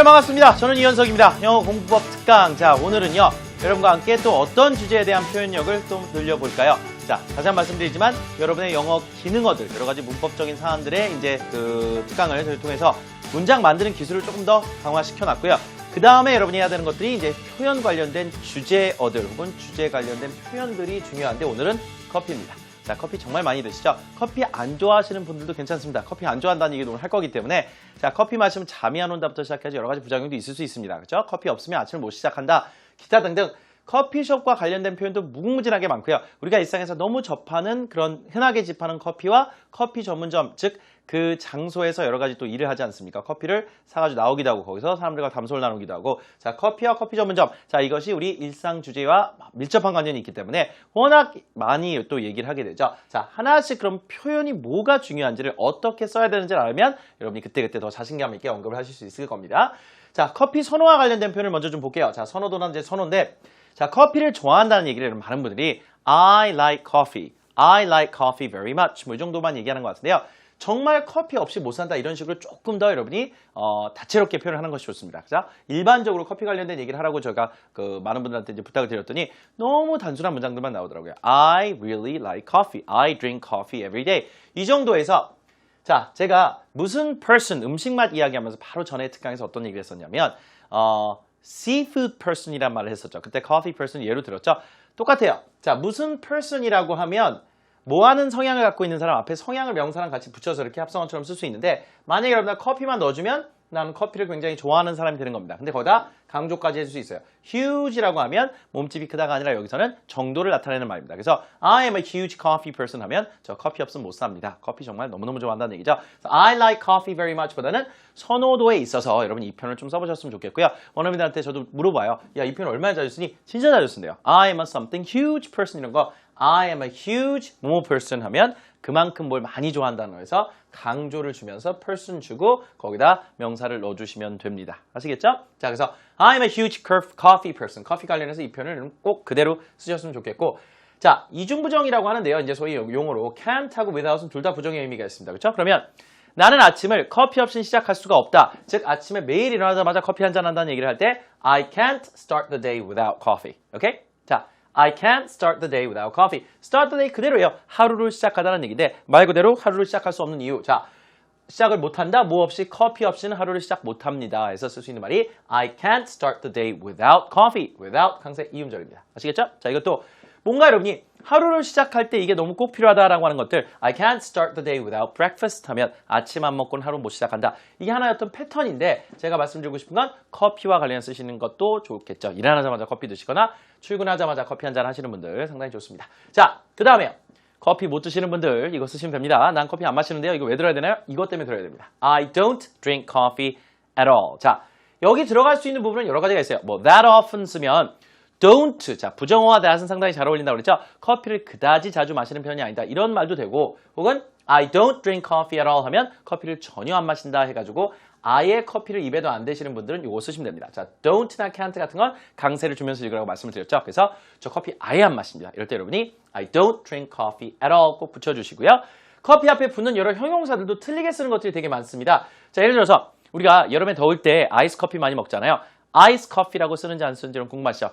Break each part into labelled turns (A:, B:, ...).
A: 네, 반갑습니다. 저는 이현석입니다. 영어 공부법 특강. 자, 오늘은요, 여러분과 함께 또 어떤 주제에 대한 표현력을 또 늘려볼까요? 자, 다시 한번 말씀드리지만, 여러분의 영어 기능어들, 여러 가지 문법적인 사안들의 이제 그 특강을 통해서 문장 만드는 기술을 조금 더 강화시켜 놨고요. 그 다음에 여러분이 해야 되는 것들이 이제 표현 관련된 주제어들 혹은 주제 관련된 표현들이 중요한데, 오늘은 커피입니다. 자, 커피 정말 많이 드시죠? 커피 안 좋아하시는 분들도 괜찮습니다. 커피 안 좋아한다는 얘기도 오늘 할 거기 때문에 자, 커피 마시면 잠이 안 온다부터 시작해서 여러 가지 부작용도 있을 수 있습니다. 그렇죠? 커피 없으면 아침을 못 시작한다. 기타 등등 커피숍과 관련된 표현도 무궁무진하게 많고요. 우리가 일상에서 너무 접하는 그런 흔하게 접하는 커피와 커피 전문점, 즉 그 장소에서 여러 가지 또 일을 하지 않습니까? 커피를 사가지고 나오기도 하고 거기서 사람들과 담소를 나누기도 하고 자 커피와 커피 전문점 자 이것이 우리 일상 주제와 밀접한 관련이 있기 때문에 워낙 많이 또 얘기를 하게 되죠. 자 하나씩 그럼 표현이 뭐가 중요한지를 어떻게 써야 되는지를 알면 여러분이 그때그때 더 자신감 있게 언급을 하실 수 있을 겁니다. 자 커피 선호와 관련된 표현을 먼저 좀 볼게요. 자 선호도는 이제 선호인데 자 커피를 좋아한다는 얘기를 많은 분들이 I like coffee, I like coffee very much 뭐 이 정도만 얘기하는 것 같은데요. 정말 커피 없이 못 산다 이런 식으로 조금 더 여러분이 어, 다채롭게 표현하는 것이 좋습니다. 자, 일반적으로 커피 관련된 얘기를 하라고 제가 그 많은 분들한테 이제 부탁을 드렸더니 너무 단순한 문장들만 나오더라고요. I really like coffee. I drink coffee every day. 이 정도에서 자, 제가 무슨 person 음식 맛 이야기하면서 바로 전에 특강에서 어떤 얘기를 했었냐면 어, seafood person이란 말을 했었죠. 그때 coffee person 예로 들었죠. 똑같아요. 자, 무슨 person이라고 하면 뭐 하는 성향을 갖고 있는 사람 앞에 성향을 명사랑 같이 붙여서 이렇게 합성어처럼 쓸 수 있는데 만약에 여러분 커피만 넣어주면 나는 커피를 굉장히 좋아하는 사람이 되는 겁니다. 근데 거기다 강조까지 해줄 수 있어요. huge라고 하면 몸집이 크다가 아니라 여기서는 정도를 나타내는 말입니다. 그래서 I am a huge coffee person 하면 저 커피 없으면 못 삽니다. 커피 정말 너무너무 좋아한다는 얘기죠. I like coffee very much 보다는 선호도에 있어서 여러분 이 표현을 좀 써보셨으면 좋겠고요. 원어민들한테 저도 물어봐요. 야, 이 표현 얼마나 자주 쓰니? 진짜 자주 쓴대요. I am a something huge person 이런 거 I am a huge 뭐뭐 person 하면 그만큼 뭘 많이 좋아한다는 거에서 강조를 주면서 person 주고 거기다 명사를 넣어주시면 됩니다. 아시겠죠? 자, 그래서 I'm a huge coffee person. 커피 관련해서 이 표현을 꼭 그대로 쓰셨으면 좋겠고 자, 이중부정이라고 하는데요. 이제 소위 용어로 can't하고 without은 둘 다 부정의 의미가 있습니다. 그렇죠? 그러면 나는 아침을 커피 없이 시작할 수가 없다. 즉 아침에 매일 일어나자마자 커피 한 잔 한다는 얘기를 할 때 I can't start the day without coffee. 오케이? 자, I can't start the day without coffee. Start the day 그대로예요. 하루를 시작하다는 얘기인데 말 그대로 하루를 시작할 수 없는 이유. 자, 시작을 못한다. 뭐 없이 커피 없이는 하루를 시작 못합니다. 해서 쓸 수 있는 말이 I can't start the day without coffee. without 강세 이음절입니다. 아시겠죠? 자, 이것도 뭔가 여러분이 하루를 시작할 때 이게 너무 꼭 필요하다라고 하는 것들 I can't start the day without breakfast 하면 아침 안 먹고는 하루 못 시작한다. 이게 하나의 어떤 패턴인데 제가 말씀드리고 싶은 건 커피와 관련 쓰시는 것도 좋겠죠. 일어나자마자 커피 드시거나 출근하자마자 커피 한 잔 하시는 분들 상당히 좋습니다. 자, 그 다음에요. 커피 못 드시는 분들 이거 쓰시면 됩니다. 난 커피 안 마시는데요. 이거 왜 들어야 되나요? 이것 때문에 들어야 됩니다. I don't drink coffee at all. 자, 여기 들어갈 수 있는 부분은 여러 가지가 있어요. 뭐 that often 쓰면 don't 자 부정어와 that은 상당히 잘 어울린다고 그랬죠. 커피를 그다지 자주 마시는 편이 아니다. 이런 말도 되고 혹은 I don't drink coffee at all 하면 커피를 전혀 안 마신다 해가지고 아예 커피를 입에도 안 대시는 분들은 이거 쓰시면 됩니다. 자, don't나 can't 같은 건 강세를 주면서 읽으라고 말씀을 드렸죠. 그래서 저 커피 아예 안 마십니다. 이럴 때 여러분이 I don't drink coffee at all 꼭 붙여주시고요. 커피 앞에 붙는 여러 형용사들도 틀리게 쓰는 것들이 되게 많습니다. 자, 예를 들어서 우리가 여름에 더울 때 아이스 커피 많이 먹잖아요. 아이스 커피라고 쓰는지 안 쓰는지 좀 궁금하시죠?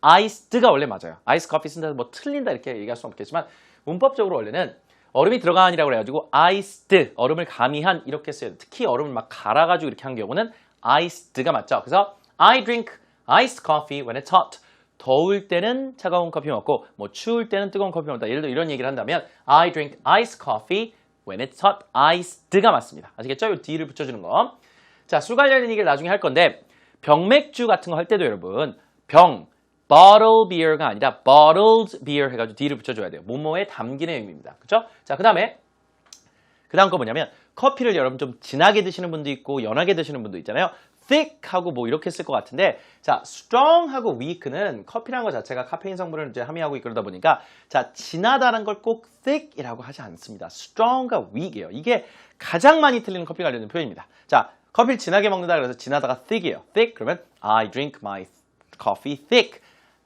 A: 아이스드가 원래 맞아요. 아이스 커피 쓴다 뭐 틀린다 이렇게 얘기할 수는 없겠지만 문법적으로 원래는 얼음이 들어간이라고 그래가지고 아이스드 얼음을 가미한 이렇게 써요. 특히 얼음을 막 갈아가지고 이렇게 한 경우는 아이스드가 맞죠. 그래서 I drink iced coffee when it's hot. 더울 때는 차가운 커피 먹고 뭐 추울 때는 뜨거운 커피 먹다. 예를 들어 이런 얘기를 한다면 I drink iced coffee when it's hot. ice드가 맞습니다. 아시겠죠? 이 D를 붙여주는 거. 자, 술 관련된 얘기를 나중에 할 건데 병맥주 같은 거 할 때도 여러분 병 bottle beer가 아니라 bottled beer 해가지고 D를 붙여줘야 돼요. 뭐뭐에 담기는 의미입니다. 그렇죠? 자, 그 다음에 그 다음 거 뭐냐면 커피를 여러분 좀 진하게 드시는 분도 있고 연하게 드시는 분도 있잖아요. thick하고 뭐 이렇게 쓸 것 같은데 자 strong하고 weak는 커피라는 것 자체가 카페인 성분을 이제 함유하고 그러다 보니까 자 진하다는 걸 꼭 thick이라고 하지 않습니다. strong과 weak이에요. 이게 가장 많이 틀리는 커피 관련된 표현입니다. 자 커피를 진하게 먹는다 그래서 진하다가 thick이에요. thick 그러면 I drink my coffee thick.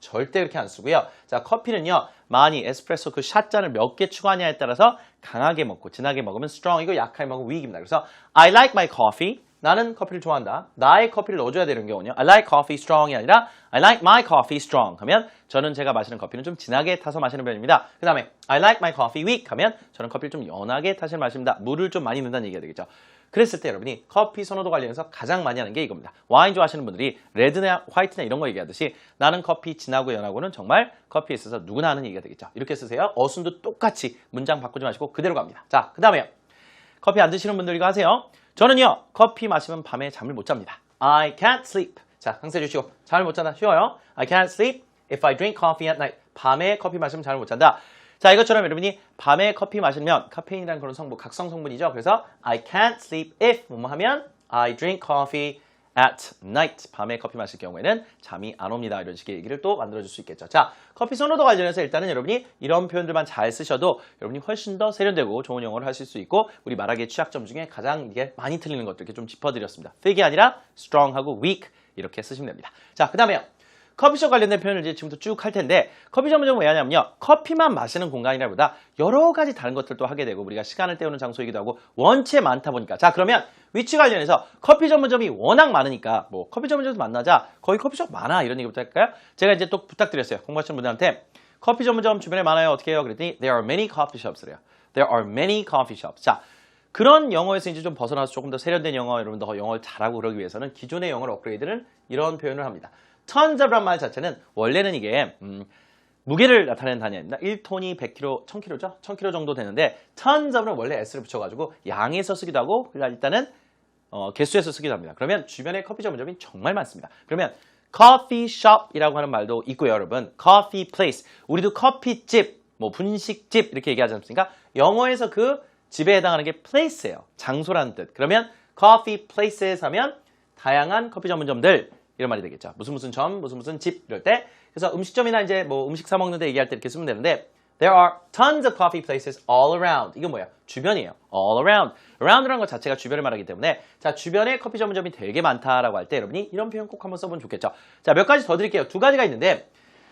A: 절대 그렇게 안 쓰고요. 자, 커피는요, 많이 에스프레소 그 샷잔을 몇 개 추가하냐에 따라서 강하게 먹고 진하게 먹으면 strong, 이거 약하게 먹으면 weak입니다. 그래서 I like my coffee 나는 커피를 좋아한다. 나의 커피를 넣어줘야 되는 경우는요. I like coffee strong이 아니라 I like my coffee strong 하면 저는 제가 마시는 커피는 좀 진하게 타서 마시는 편입니다. 그 다음에 I like my coffee weak 하면 저는 커피를 좀 연하게 타서 마십니다. 물을 좀 많이 넣는다는 얘기가 되겠죠. 그랬을 때 여러분이 커피 선호도 관련해서 가장 많이 하는 게 이겁니다. 와인 좋아하시는 분들이 레드나 화이트나 이런 거 얘기하듯이 나는 커피 진하고 연하고는 정말 커피에 있어서 누구나 하는 얘기가 되겠죠. 이렇게 쓰세요. 어순도 똑같이 문장 바꾸지 마시고 그대로 갑니다. 자, 그 다음에요. 커피 안 드시는 분들 이거 하세요. 저는요, 커피 마시면 밤에 잠을 못 잡니다. I can't sleep. 자, 강세 주시고. 잠을 못 잔다. 쉬워요. I can't sleep if I drink coffee at night. 밤에 커피 마시면 잠을 못 잔다. 자, 이것처럼 여러분이 밤에 커피 마시면 카페인이라는 그런 성분, 각성 성분이죠. 그래서 I can't sleep if 뭐뭐 하면 I drink coffee at night. 밤에 커피 마실 경우에는 잠이 안 옵니다. 이런 식의 얘기를 또 만들어줄 수 있겠죠. 자, 커피 선호도 관련해서 일단은 여러분이 이런 표현들만 잘 쓰셔도 여러분이 훨씬 더 세련되고 좋은 영어를 하실 수 있고 우리 말하기의 취약점 중에 가장 이게 많이 틀리는 것들 이렇게 좀 짚어드렸습니다. thick이 아니라 strong하고 weak 이렇게 쓰시면 됩니다. 자, 그 다음에요. 커피숍 관련된 표현을 이제 지금부터 쭉 할 텐데 커피 전문점은 왜 하냐면요. 커피만 마시는 공간이라 보다 여러 가지 다른 것들도 하게 되고 우리가 시간을 때우는 장소이기도 하고 원체 많다 보니까. 자 그러면 위치 관련해서 커피 전문점이 워낙 많으니까 뭐 커피 전문점에서 만나자. 거기 커피숍 많아. 이런 얘기부터 할까요? 제가 이제 또 부탁드렸어요. 공부하시는 분들한테. 커피 전문점 주변에 많아요. 어떻게 해요? 그랬더니 there are many coffee shops래요. there are many coffee shops. 자 그런 영어에서 이제 좀 벗어나서 조금 더 세련된 영어, 여러분 더 영어를 잘하고 그러기 위해서는 기존의 영어를 업그레이드는 이런 표현을 합니다. Of란 말 자체는 원래는 이게 음, 무게를 나타내는 단위 입니다. 1톤이 100kg, 1000kg죠? 1000kg 정도 되는데 of는 원래 s를 붙여가지고 양에서 쓰기도 하고 일단은 어, 개수에서 쓰기도 합니다. 그러면 주변에 커피 전문점이 정말 많습니다. 그러면 coffee shop이라고 하는 말도 있고요, 여러분. coffee place. 우리도 커피집, 뭐 분식집 이렇게 얘기하지 않습니까? 영어에서 그 집에 해당하는 게 place예요. 장소라는 뜻. 그러면 coffee places 하면 다양한 커피 전문점들 이런 말이 되겠죠. 무슨 무슨 점, 무슨 무슨 집 이럴 때. 그래서 음식점이나 이제 뭐 음식 사 먹는데 얘기할 때 이렇게 쓰면 되는데 There are tons of coffee places all around. 이건 뭐야? 주변이에요. All around. around라는 것 자체가 주변을 말하기 때문에 자 주변에 커피 전문점이 되게 많다라고 할 때 여러분이 이런 표현 꼭 한번 써보면 좋겠죠. 자 몇 가지 더 드릴게요. 두 가지가 있는데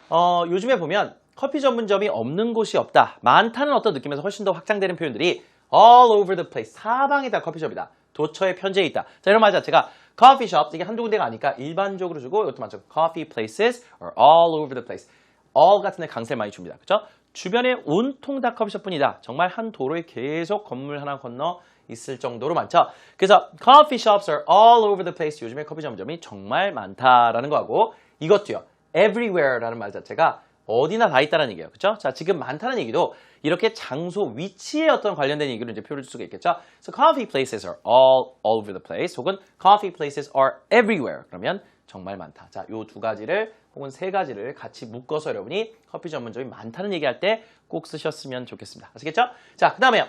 A: 어, 요즘에 보면 커피 전문점이 없는 곳이 없다. 많다는 어떤 느낌에서 훨씬 더 확장되는 표현들이 all over the place. 사방에 다 커피숍이다. 도처에 편재해 있다. 자, 이런 말 자체가 coffee shops 이게 한두 군데가 아니까 일반적으로 주고 이것도 맞죠. coffee places are all over the place. all 같은 데 강세 많이 줍니다. 그죠? 주변에 온통 다 커피숍뿐이다. 정말 한 도로에 계속 건물 하나 건너 있을 정도로 많죠. 그래서 coffee shops are all over the place. 요즘에 커피 전문점이 정말 많다라는 거하고 이것도요. everywhere라는 말 자체가 어디나 다 있다는 얘기예요. 그렇죠? 자, 지금 많다는 얘기도 이렇게 장소 위치에 어떤 관련된 얘기로 이제 표현을 줄 수가 있겠죠. So coffee places are all, all over the place 혹은 coffee places are everywhere. 그러면 정말 많다. 자, 요 두 가지를 혹은 세 가지를 같이 묶어서 여러분이 커피 전문점이 많다는 얘기할 때 꼭 쓰셨으면 좋겠습니다. 아시겠죠? 자, 그 다음에요.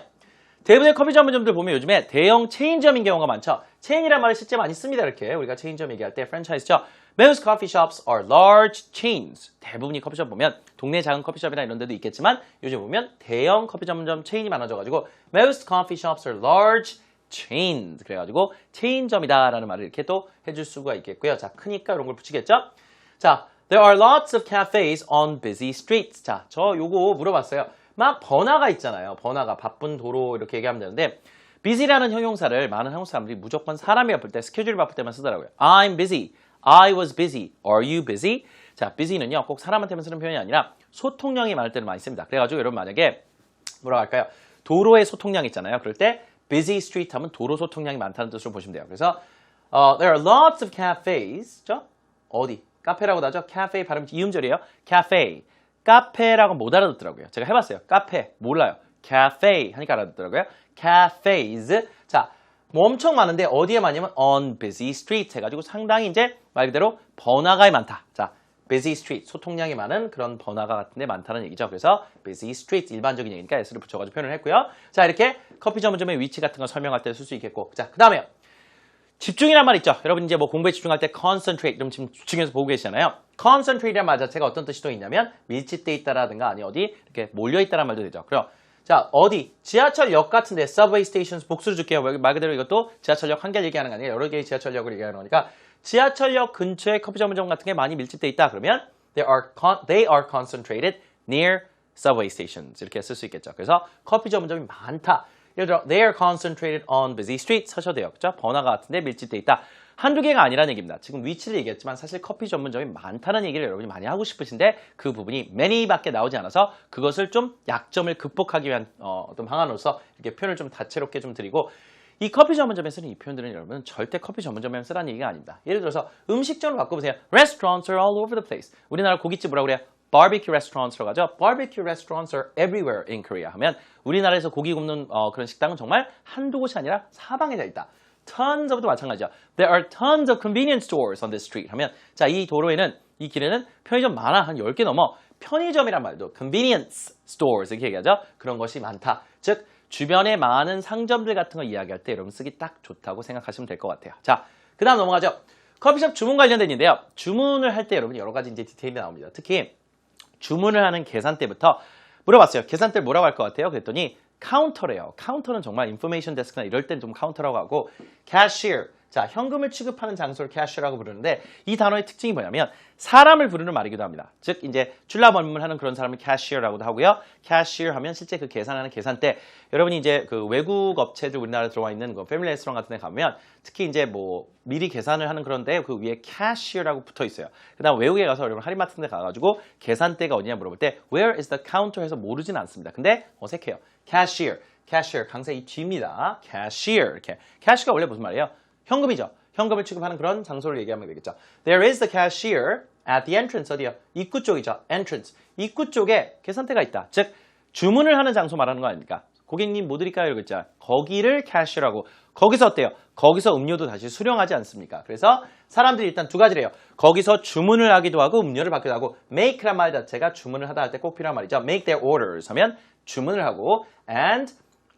A: 대부분의 커피 전문점들 보면 요즘에 대형 체인점인 경우가 많죠. 체인이란 말을 실제 많이 씁니다. 이렇게 우리가 체인점 얘기할 때 프랜차이즈죠. Most coffee shops are large chains. 대부분이 커피숍 보면 동네 작은 커피숍이나 이런 데도 있겠지만 요즘 보면 대형 커피 전문점 체인이 많아져가지고 Most coffee shops are large chains. 그래가지고 체인점이다라는 말을 이렇게 또 해줄 수가 있겠고요. 자, 크니까 이런 걸 붙이겠죠? 자, There are lots of cafes on busy streets. 자, 저 요거 물어봤어요. 막 번화가 있잖아요. 번화가 바쁜 도로 이렇게 얘기하면 되는데 busy라는 형용사를 많은 한국 사람들이 무조건 사람이 바쁠 때 스케줄이 바쁠 때만 쓰더라고요. I'm busy. I was busy. Are you busy? 자, busy는요. 꼭 사람한테만 쓰는 표현이 아니라 소통량이 많을 때는 많이 씁니다. 그래가지고 여러분 만약에 뭐라고 할까요? 도로에 소통량 있잖아요. 그럴 때 busy street 하면 도로 소통량이 많다는 뜻으로 보시면 돼요. 그래서 어, there are lots of cafes. 죠? 어디? 카페라고도 하죠. cafe 발음 이음절이에요. cafe. 카페라고 못 알아듣더라고요. 제가 해봤어요. 카페 몰라요. cafe 하니까 알아듣더라고요. cafes. 자, 뭐 엄청 많은데 어디에 많냐면 on busy street 해가지고 상당히 이제 말 그대로 번화가에 많다. 자, busy street 소통량이 많은 그런 번화가 같은데 많다는 얘기죠. 그래서 busy street 일반적인 얘기니까 s를 붙여가지고 표현을 했고요. 자, 이렇게 커피 전문점의 위치 같은 거 설명할 때 쓸 수 있겠고. 자, 그 다음에요. 집중이란 말 있죠. 여러분 이제 뭐 공부에 집중할 때 concentrate 좀 지금 집중해서 보고 계시잖아요. concentrate란 말 자체가 어떤 뜻이 또 있냐면 밀집돼 있다라든가 아니 어디 이렇게 몰려 있다란 말도 되죠. 그럼 자 어디 지하철역 같은데 subway stations 복수를 줄게요. 말 그대로 이것도 지하철역 한 개를 얘기하는 거 아니에요. 여러 개의 지하철역을 얘기하는 거니까 지하철역 근처에 커피 전문점 같은 게 많이 밀집돼 있다. 그러면 they are con- they are concentrated near subway stations 이렇게 쓸 수 있겠죠. 그래서 커피 전문점이 많다. 예를 들어 they are concentrated on busy streets. 그죠? 번화가 같은 데 밀집돼 있다. 한두 개가 아니라는 얘기입니다. 지금 위치를 얘기했지만 사실 커피 전문점이 많다는 얘기를 여러분이 많이 하고 싶으신데 그 부분이 many밖에 나오지 않아서 그것을 좀 약점을 극복하기 위한 어, 떤 방안으로서 이렇게 표현을 좀 다채롭게 좀 드리고 이 커피 전문점에 쓰는 이 표현들은 여러분 절대 커피 전문점에 쓰라는 얘기가 아닙니다. 예를 들어서 음식점을 바꿔보세요. Restaurants are all over the place. 우리나라 고깃집 뭐라고 그래요? Barbecue restaurants라고 하죠. barbecue restaurants are everywhere in Korea 하면 우리나라에서 고기 굽는 어, 그런 식당은 정말 한두 곳이 아니라 사방에 다 있다. tons of도 마찬가지죠. There are tons of convenience stores on this street 하면 자, 이 도로에는 이 길에는 편의점 많아. 한 10개 넘어. 편의점이란 말도 convenience stores 이렇게 얘기하죠. 그런 것이 많다. 즉 주변에 많은 상점들 같은 거 이야기할 때 여러분 쓰기 딱 좋다고 생각하시면 될 것 같아요. 자, 그 다음 넘어가죠. 커피숍 주문 관련된 인데요. 주문을 할 때 여러분 여러 가지 이제 디테일이 나옵니다. 특히 주문을 하는 계산대부터 물어봤어요. 계산대 뭐라고 할 것 같아요? 그랬더니 카운터래요. 카운터는 정말 인포메이션 데스크나 이럴 땐 좀 카운터라고 하고 캐시어 자 현금을 취급하는 장소를 캐시어라고 부르는데 이 단어의 특징이 뭐냐면 사람을 부르는 말이기도 합니다. 즉 이제 출납 업무를 하는 그런 사람을 캐시어라고도 하고요. 캐시어 하면 실제 그 계산하는 계산대 여러분이 이제 그 외국 업체들 우리나라에 들어와 있는 그 패밀리 레스토랑 같은 데 가면 특히 이제 뭐 미리 계산을 하는 그런데 그 위에 캐시어라고 붙어 있어요. 그다음 외국에 가서 여러분 할인 마트 데 가 가지고 계산대가 어디냐 물어볼 때 where is the counter 해서 모르진 않습니다. 근데 어색해요. cashier, cashier 강세 이 뒤입니다. cashier 이렇게 캐시가 원래 무슨 말이에요? 현금이죠. 현금을 취급하는 그런 장소를 얘기하면 되겠죠. There is the cashier at the entrance 어디요? 입구 쪽이죠. entrance. 입구 쪽에 계산대가 있다. 즉 주문을 하는 장소 말하는 거 아닙니까? 고객님 뭐 드릴까요? 이러고 있잖아. 거기를 캐시라고. 거기서 어때요? 거기서 음료도 다시 수령하지 않습니까? 그래서 사람들이 일단 두 가지래요. 거기서 주문을 하기도 하고 음료를 받기도 하고 make란 말 자체가 주문을 하다 할 때 꼭 필요한 말이죠. make their orders 하면 주문을 하고 and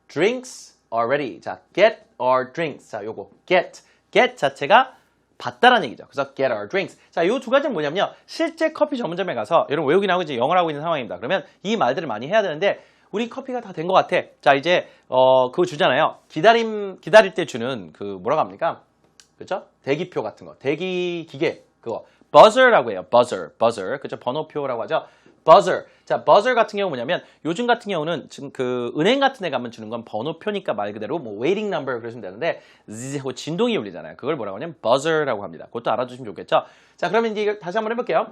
A: drinks are ready. 자, get our drinks. 자, 요거 get. get 자체가 받다라는 얘기죠. 그래서 get our drinks. 자, 요두 가지는 뭐냐면요. 실제 커피 전문점에 가서 여러분 외국인 하고 이제 영어를 하고 있는 상황입니다. 그러면 이 말들을 많이 해야 되는데 우리 커피가 다 된 것 같아. 자, 이제 어 그거 주잖아요. 기다림 기다릴 때 주는 그 뭐라고 합니까? 그죠? 대기표 같은 거. 대기 기계 그거 buzzer라고 해요. buzzer, buzzer. 그죠? 번호표라고 하죠. Buzzer. 자, buzzer 같은 경우 뭐냐면 요즘 같은 경우는 지금 그 은행 같은 데 가면 주는 건 번호표니까 말 그대로 뭐 waiting number 그러시면 되는데 zzz 하고 진동이 울리잖아요. 그걸 뭐라고 하냐면 buzzer라고 합니다. 그것도 알아두시면 좋겠죠? 자, 그러면 이제 다시 한번 해볼게요.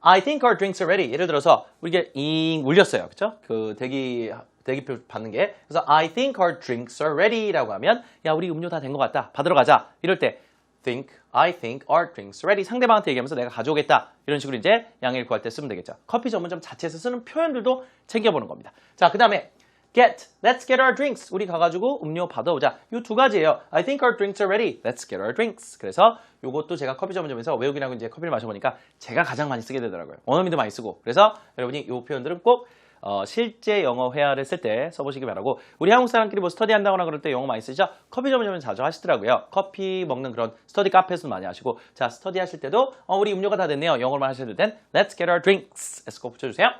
A: I think our drinks are ready. 예를 들어서 우리가 잉 울렸어요. 그쵸? 그 대기 대기표 받는 게. 그래서 I think our drinks are ready라고 하면 야, 우리 음료 다 된 것 같다. 받으러 가자. 이럴 때 think, I think are ready. 상대방한테 얘기하면서 내가 가져오겠다. 이런 식으로 이제 양해를 구할 때 쓰면 되겠죠. 커피 전문점 자체에서 쓰는 표현들도 챙겨보는 겁니다. 자, 그 다음에 get, let's get our drinks. 우리 가가지고 음료 받아오자. 이 두 가지예요. I think our drinks are ready. Let's get our drinks. 그래서 요것도 제가 커피 전문점에서 외국인하고 이제 커피를 마셔보니까 제가 가장 많이 쓰게 되더라고요. 원어민도 많이 쓰고. 그래서 여러분이 이 표현들은 꼭 어, 실제 영어 회화를 쓸 때 써보시기 바라고 우리 한국 사람끼리 뭐 스터디 한다거나 그럴 때 영어 많이 쓰죠? 커피 전문점은 자주 하시더라고요. 커피 먹는 그런 스터디 카페에서 많이 하시고 자 스터디 하실 때도 어, 우리 음료가 다 됐네요. 영어로만 하셔도 된 Let's get our drinks 꼭 붙여주세요.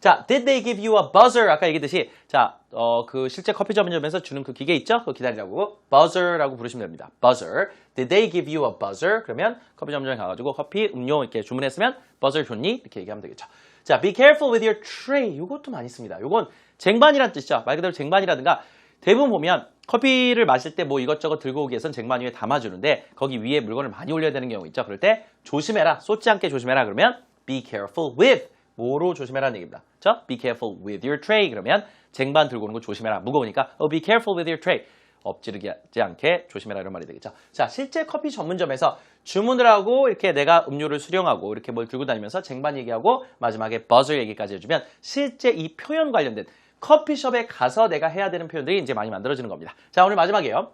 A: 자, did they give you a buzzer? 아까 얘기했듯이 자, 어, 그 실제 커피 전문점에서 주는 그 기계 있죠? 그거 기다리라고 buzzer라고 부르시면 됩니다. buzzer. Did they give you a buzzer? 그러면 커피 전문점에 가가지고 커피, 음료 이렇게 주문했으면 buzzer 줬니? 이렇게 얘기하면 되겠죠. 자, be careful with your tray. 이것도 많이 씁니다. 이건 쟁반이란 뜻이죠. 말 그대로 쟁반이라든가 대부분 보면 커피를 마실 때 뭐 이것저것 들고 오기 위해선 쟁반 위에 담아주는데 거기 위에 물건을 많이 올려야 되는 경우 있죠. 그럴 때 조심해라. 쏟지 않게 조심해라. 그러면 be careful with 뭐로 조심해라는 얘기입니다. 자, be careful with your tray. 그러면 쟁반 들고 오는 거 조심해라. 무거우니까 oh, be careful with your tray. 엎지르지 않게 조심해라 이런 말이 되겠죠. 자, 실제 커피 전문점에서 주문을 하고 이렇게 내가 음료를 수령하고 이렇게 뭘 들고 다니면서 쟁반 얘기하고 마지막에 버저 얘기까지 해주면 실제 이 표현 관련된 커피숍에 가서 내가 해야 되는 표현들이 이제 많이 만들어지는 겁니다. 자, 오늘 마지막이에요.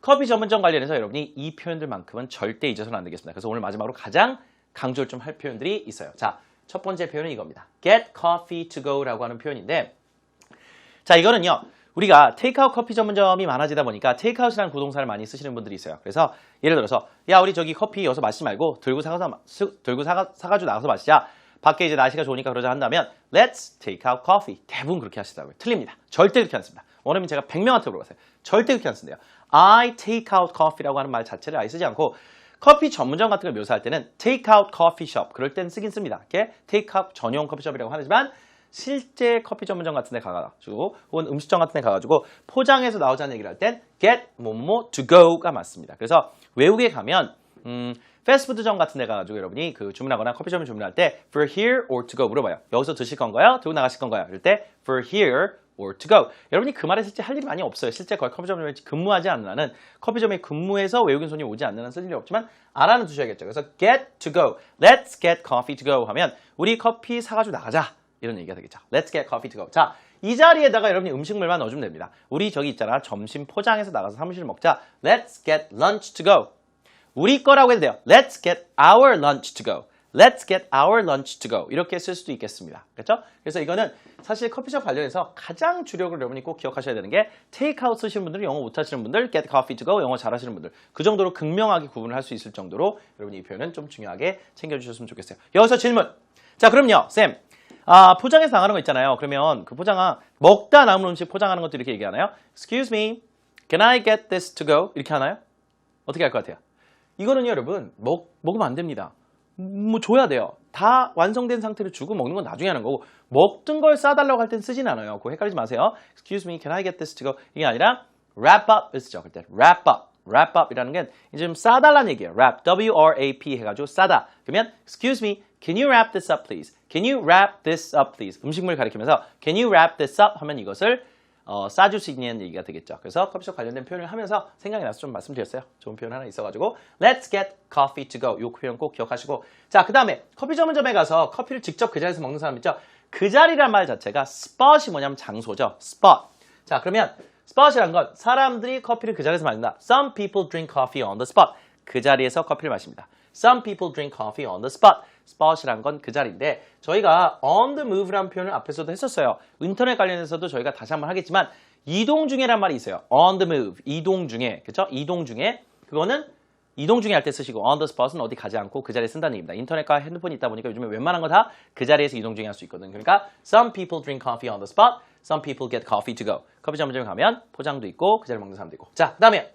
A: 커피 전문점 관련해서 여러분이 이 표현들만큼은 절대 잊어서는 안 되겠습니다. 그래서 오늘 마지막으로 가장 강조를 좀 할 표현들이 있어요. 자, 첫 번째 표현은 이겁니다. get coffee to go라고 하는 표현인데 자, 이거는요. 우리가 테이크아웃 커피 전문점이 많아지다 보니까 테이크아웃이라는 구동사를 많이 쓰시는 분들이 있어요. 그래서 예를 들어서 야 우리 저기 커피 여기서 마시지 말고 들고 사가서 들고 사가 사가지고 나가서 마시자. 밖에 이제 날씨가 좋으니까 그러자 한다면 let's take out coffee. 대부분 그렇게 하시더라고요. 틀립니다. 절대 그렇게 안 씁니다. 원어민 제가 100명한테 물어봤어요. 절대 그렇게 안 쓴대요. I take out coffee라고 하는 말 자체를 아예 쓰지 않고 커피 전문점 같은 걸 묘사할 때는 take out coffee shop 그럴 땐 쓰긴 씁니다. 이렇게 take out 전용 커피숍이라고 하지만 실제 커피 전문점 같은 데 가가지고 혹은 음식점 같은 데 가가지고 포장해서 나오자는 얘기를 할 땐 get 뭐뭐 to go가 맞습니다. 그래서 외국에 가면 음, 패스트푸드점 같은 데 가가지고 여러분이 그 주문하거나 커피점을 주문할 때 for here or to go 물어봐요. 여기서 드실 건가요? 들고 나가실 건가요? 그럴 때 for here or to go. 여러분이 그 말에 실제 할 일이 많이 없어요. 실제 거기 커피점에 근무하지 않는 한은 커피점에 근무해서 외국인 손이 오지 않는 한쓸 일이 없지만 알아는 두셔야겠죠. 그래서 get to go. Let's get coffee to go 하면 우리 커피 사가지고 나가자. 이런 얘기가 되겠죠. Let's get coffee to go. 자, 이 자리에다가 여러분이 음식물만 넣어주면 됩니다. 우리 저기 있잖아. 점심 포장해서 나가서 사무실 먹자. Let's get lunch to go. 우리 거라고 해도 돼요. Let's get our lunch to go. Let's get our lunch to go. 이렇게 쓸 수도 있겠습니다. 그렇죠? 그래서 이거는 사실 커피숍 관련해서 가장 주력으로 여러분이 꼭 기억하셔야 되는 게 테이크아웃 쓰시는 분들, 영어 못하시는 분들, get coffee to go, 영어 잘하시는 분들 그 정도로 극명하게 구분을 할 수 있을 정도로 여러분이 이 표현은 좀 중요하게 챙겨주셨으면 좋겠어요. 여기서 질문. 자, 그럼요, 쌤. 아, 포장해서 나가는 거 있잖아요. 그러면 그 포장아 먹다 남은 음식 포장하는 것도 이렇게 얘기하나요? Excuse me, can I get this to go? 이렇게 하나요? 어떻게 할 것 같아요? 이거는요, 여러분, 먹, 먹으면 안 됩니다. 뭐, 줘야 돼요. 다 완성된 상태로 주고 먹는 건 나중에 하는 거고, 먹던 걸 싸달라고 할 땐 쓰진 않아요. 그거 헷갈리지 마세요. Excuse me, can I get this to go? 이게 아니라, wrap up을 쓰죠. 그때, wrap up. Wrap up이라는 게 이제 좀 싸달라는 얘기예요. wrap, W-R-A-P 해가지고 싸다. 그러면, excuse me, can you wrap this up, please? Can you wrap this up, please? 음식물 가리키면서, can you wrap this up? 하면 이것을 어, 싸줄 수 있는 얘기가 되겠죠. 그래서 커피숍 관련된 표현을 하면서 생각이 나서 좀 말씀드렸어요. 좋은 표현 하나 있어가지고 Let's get coffee to go. 이 표현 꼭 기억하시고 자, 그 다음에 커피 전문점에 가서 커피를 직접 그 자리에서 먹는 사람 있죠. 그 자리란 말 자체가 spot이 뭐냐면 장소죠. spot. 자, 그러면 spot이란 건 사람들이 커피를 그 자리에서 마신다. Some people drink coffee on the spot. 그 자리에서 커피를 마십니다. Some people drink coffee on the spot. spot이란 건 그 자리인데 저희가 on the move라는 표현을 앞에서도 했었어요. 인터넷 관련해서도 저희가 다시 한번 하겠지만 이동 중에란 말이 있어요. on the move. 이동 중에. 그죠? 이동 중에. 그거는 이동 중에 할 때 쓰시고 on the spot은 어디 가지 않고 그 자리에 쓴다는 얘기입니다. 인터넷과 핸드폰이 있다 보니까 요즘에 웬만한 거 다 그 자리에서 이동 중에 할 수 있거든요. 그러니까 some people drink coffee on the spot, some people get coffee to go. 커피 전문점에 가면 포장도 있고 그 자리에 먹는 사람도 있고. 자, 그 다음에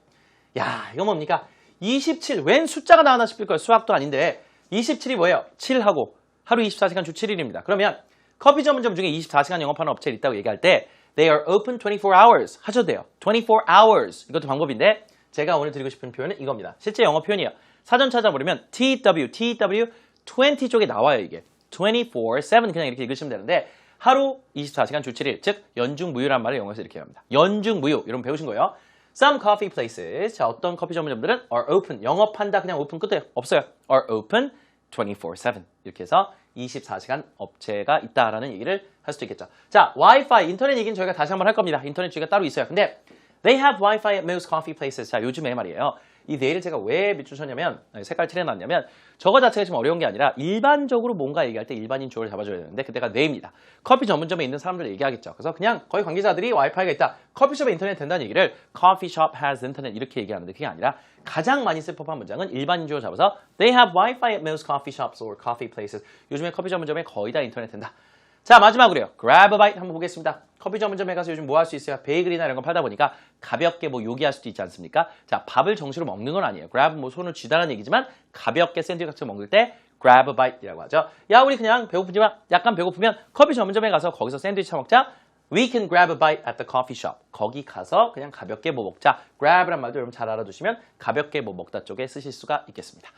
A: 야, 이거 뭡니까? 27. 웬 숫자가 나왔나 싶을 거예요. 수학도 아닌데 27이 뭐예요? 7하고 하루 24시간 주 7일입니다. 그러면 커피 전문점 중에 24시간 영업하는 업체가 있다고 얘기할 때 They are open 24 hours 하셔도 돼요. 24 hours 이것도 방법인데 제가 오늘 드리고 싶은 표현은 이겁니다. 실제 영어 표현이에요. 사전 찾아보려면 TW, TW 20 쪽에 나와요 이게. 24-7 그냥 이렇게 읽으시면 되는데 하루 24시간 주 7일 즉 연중무휴란 말을 영어에서 이렇게 합니다. 연중무휴 이런 배우신 거예요. Some coffee places 자 어떤 커피 전문점들은 are open 영업한다 그냥 오픈 끝에 없어요. are open 24/7 이렇게 해서 24시간 업체가 있다라는 얘기를 할 수도 있겠죠. 자 와이파이 인터넷 얘기는 저희가 다시 한번 할 겁니다. 인터넷 주기가 따로 있어요. 근데 they have Wi-Fi at most coffee places. 자 요즘에 말이에요. 이 내일을 제가 왜 밑주셨냐면 색깔 칠해놨냐면 저거 자체가 지금 어려운 게 아니라 일반적으로 뭔가 얘기할 때 일반인 주어를 잡아줘야 되는데 그때가 뇌입니다. 커피 전문점에 있는 사람들 얘기하겠죠. 그래서 그냥 거의 관계자들이 와이파이가 있다. 커피숍에 인터넷 된다는 얘기를 shop has internet 이렇게 얘기하는데 그게 아니라 가장 많이 쓸 법한 문장은 일반인 주어 잡아서 they have Wi-Fi at most coffee shops or coffee places. 요즘에 커피 전문점에 거의 다 인터넷 된다. 자 마지막으로요. grab a bite 한번 보겠습니다. 커피 전문점에 가서 요즘 뭐 할 수 있어요? 베이글이나 이런 거 팔다 보니까 가볍게 뭐 요기할 수도 있지 않습니까? 자 밥을 정식으로 먹는 건 아니에요. grab 뭐 손을 쥐다라는 얘기지만 가볍게 샌드위치 같은 거 먹을 때 grab a bite이라고 하죠. 야 우리 그냥 배고프지만 약간 배고프면 커피 전문점에 가서 거기서 샌드위치 사 먹자. We can grab a bite at the coffee shop. 거기 가서 그냥 가볍게 뭐 먹자. grab란 말도 여러분 잘 알아두시면 가볍게 뭐 먹다 쪽에 쓰실 수가 있겠습니다.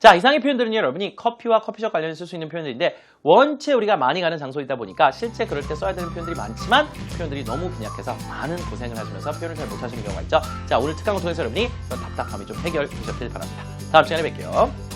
A: 자, 이상의 표현들은 여러분이 커피와 커피숍 관련해서 쓸수 있는 표현들인데 원체 우리가 많이 가는 장소이다 보니까 실제 그럴 때 써야 되는 표현들이 많지만 표현들이 너무 빈약해서 많은 고생을 하시면서 표현을 잘 못하시는 경우가 있죠. 자, 오늘 특강을 통해서 여러분이 답답함이 좀 해결되셨길 바랍니다. 다음 시간에 뵐게요.